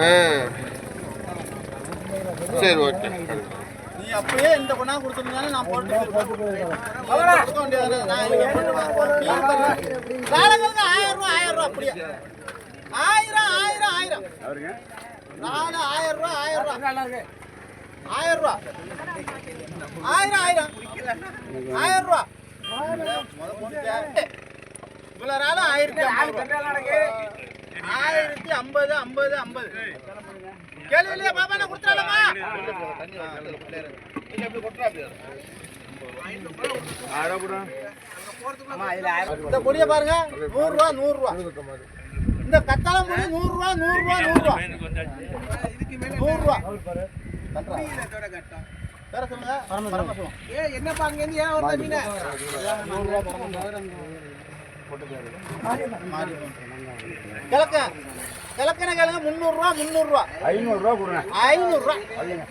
ஆ. சரி ஓகே. நீ அப்படியே இந்த கொண்டா கொடுத்துருந்தாலும் நான் போட்டு கொடுக்க வேண்டியது நான் இங்க போட்டு வாங்க. நீ பண்ணு. நாளைக்கு ஆயிரம் ரூபா ஆயிரம் ரூபா அப்படியே. ஆயிரம் ஆயிரம் ஆயிரம். நாலு ஆயிரம் ரூபா ஆயிரம் ரூபா. ஆயிரம் ரூபா. ஆயிரம் ஆயிரம். ஆயிரம் ரூபா. இவ்வளோ நாள் ஆயிரத்தி. ஆயிரத்தி ஐம்பது ஐம்பது ஐம்பது. கேள்வி இல்லையா பாப்பா நான் கொடுத்துடலாமா இந்த கொடியை பாருங்க. நூறு ரூபா நூறு ரூபா இந்த கத்தாழை முடி நூறு ரூபா நூறு ரூபா நூறு ரூபா நூறு ரூபா வேற சொல்லுங்க. என்னப்பா அங்க இருந்து ஏன் ஒரு மீன் கிழக்க. கிழக்கன கிழங்க முந்நூறுரூவா முந்நூறுரூவா. ஐநூறுரூவா கொடுங்க. ஐநூறுரூவா. ஐநூறு.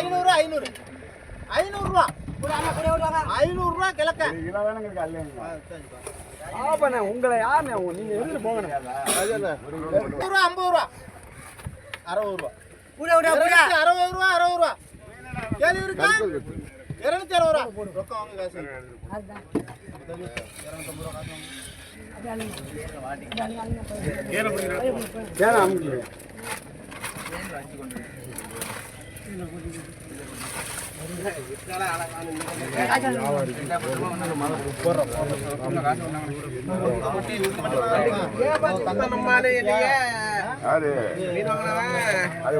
ஐநூறு ஐநூறு ஐநூறுரூவா. ஐநூறுரூவா கிழக்க. ஆமாண்ணே உங்களை யாருண்ணே நீங்க இருந்து போங்கண்ணே நூறு ரூபா ஐம்பது ரூபா அறுபது ரூபா அறுபது ரூபா அறுபது ரூபா கேள்வி இருக்கா. இருநூத்தி அறுபது ரூபா ரொக்கம் வாங்க காசு ஏன்னா அமுக்கு நம்மளால இல்லையே யாரு மீன் வாங்கினவன் அது